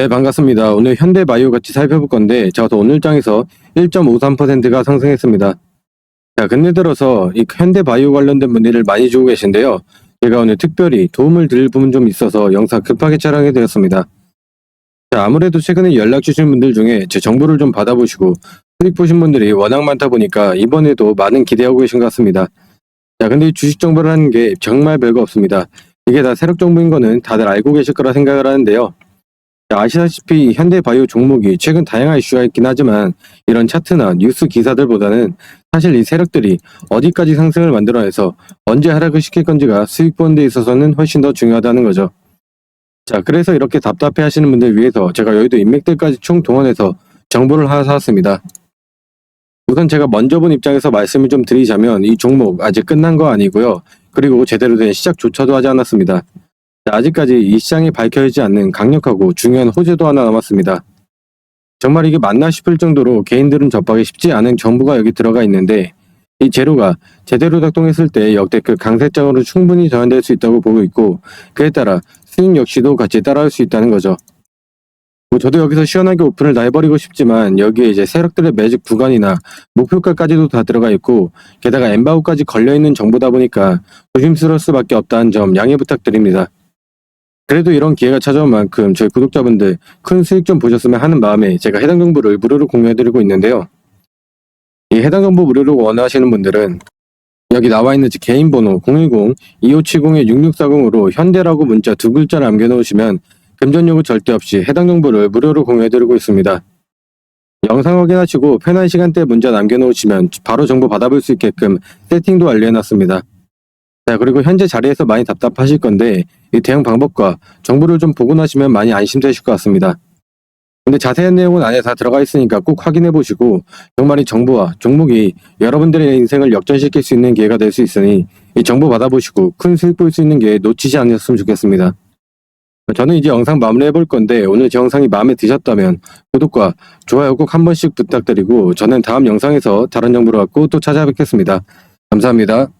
네, 반갑습니다. 오늘 현대바이오 같이 살펴볼 건데, 제가 또 오늘 장에서 1.53%가 상승했습니다. 자, 근래 들어서 이 현대바이오 관련된 문의를 많이 주고 계신데요. 제가 오늘 특별히 도움을 드릴 부분 좀 있어서 영상 급하게 촬영하게 되었습니다. 자, 아무래도 최근에 연락 주신 분들 중에 제 정보를 좀 받아보시고 수익 보신 분들이 워낙 많다 보니까 이번에도 많은 기대하고 계신 것 같습니다. 자, 근데 이 주식 정보를 하는 게 정말 별거 없습니다. 이게 다 세력 정보인 거는 다들 알고 계실 거라 생각을 하는데요. 자, 아시다시피 현대바이오 종목이 최근 다양한 이슈가 있긴 하지만 이런 차트나 뉴스 기사들보다는 사실 이 세력들이 어디까지 상승을 만들어내서 언제 하락을 시킬 건지가 수익 보는 데 있어서는 훨씬 더 중요하다는 거죠. 자, 그래서 이렇게 답답해 하시는 분들 위해서 제가 여의도 인맥들까지 총 동원해서 정보를 하나 사왔습니다. 우선 제가 먼저 본 입장에서 말씀을 좀 드리자면 이 종목 아직 끝난 거 아니고요. 그리고 제대로 된 시작조차도 하지 않았습니다. 자, 아직까지 이 시장이 밝혀지지 않는 강력하고 중요한 호재도 하나 남았습니다. 정말 이게 맞나 싶을 정도로 개인들은 접하기 쉽지 않은 정보가 여기 들어가 있는데 이 재료가 제대로 작동했을 때 역대급 강세장으로 충분히 전환될 수 있다고 보고 있고 그에 따라 수익 역시도 같이 따라올 수 있다는 거죠. 뭐 저도 여기서 시원하게 오픈을 다 해버리고 싶지만 여기에 이제 세력들의 매직 구간이나 목표가까지도 다 들어가 있고 게다가 엠바고까지 걸려있는 정보다 보니까 조심스러울 수밖에 없다는 점 양해 부탁드립니다. 그래도 이런 기회가 찾아온 만큼 저희 구독자분들 큰 수익 좀 보셨으면 하는 마음에 제가 해당 정보를 무료로 공유해드리고 있는데요. 이 해당 정보 무료로 원하시는 분들은 여기 나와 있는 제 개인 번호 010-2570-6640으로 현대라고 문자 두 글자 남겨놓으시면 금전 요구 절대 없이 해당 정보를 무료로 공유해드리고 있습니다. 영상 확인하시고 편한 시간대에 문자 남겨놓으시면 바로 정보 받아볼 수 있게끔 세팅도 완료해놨습니다. 자, 그리고 현재 자리에서 많이 답답하실 건데 이 대응 방법과 정보를 좀 보고 나시면 많이 안심되실 것 같습니다. 근데 자세한 내용은 안에 다 들어가 있으니까 꼭 확인해 보시고 정말 이 정보와 종목이 여러분들의 인생을 역전시킬 수 있는 기회가 될 수 있으니 이 정보 받아보시고 큰 수익 볼 수 있는 게 놓치지 않으셨으면 좋겠습니다. 저는 이제 영상 마무리해 볼 건데 오늘 제 영상이 마음에 드셨다면 구독과 좋아요 꼭 한 번씩 부탁드리고 저는 다음 영상에서 다른 정보를 갖고 또 찾아뵙겠습니다. 감사합니다.